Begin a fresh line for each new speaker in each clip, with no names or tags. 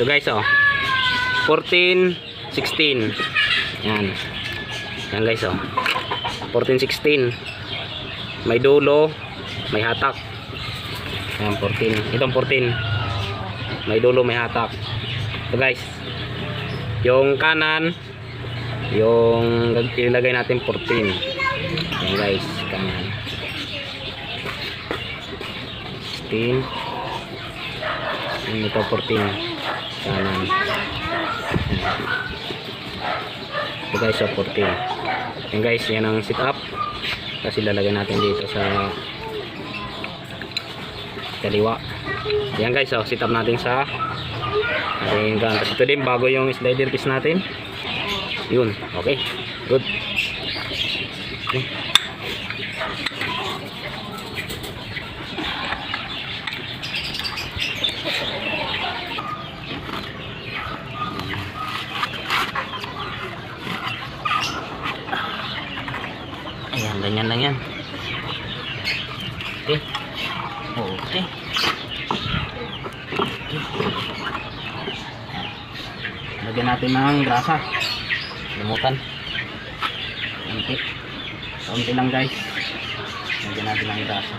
Ito guys oh. 14, 16. Yan. Yan guys oh. 14, 16. May dulo, may hatak. Yan 14. Itong 14. May dulo, may hatak. Ito guys. Yung kanan, yung ilagay natin 14. Yan guys, kanan. 16. Yung ito 14. Kanan. Ito guys, so 14. Yan guys, yan ang sit up. Kasi lalagay natin dito sa kaliwa. Yan guys, so sit up natin sa ating gun. Tapos ito din, bago yung slider piece natin. Yun, okay. Good. Okay. Ayan, ganyan lang yan. Okay. Okay. Lagyan natin ng grasa. Limutan. Kaunti. Kaunti lang guys. Lagyan natin ng grasa.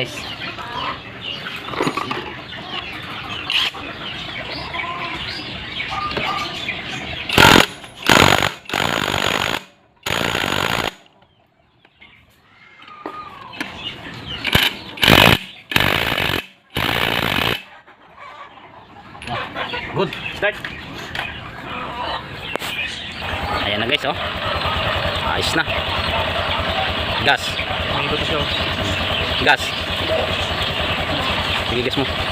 Guys. Good. Start. Ayan na guys, oh. Ayos na. Gas.
Ang gusto.
Gas. Sige, gas mo.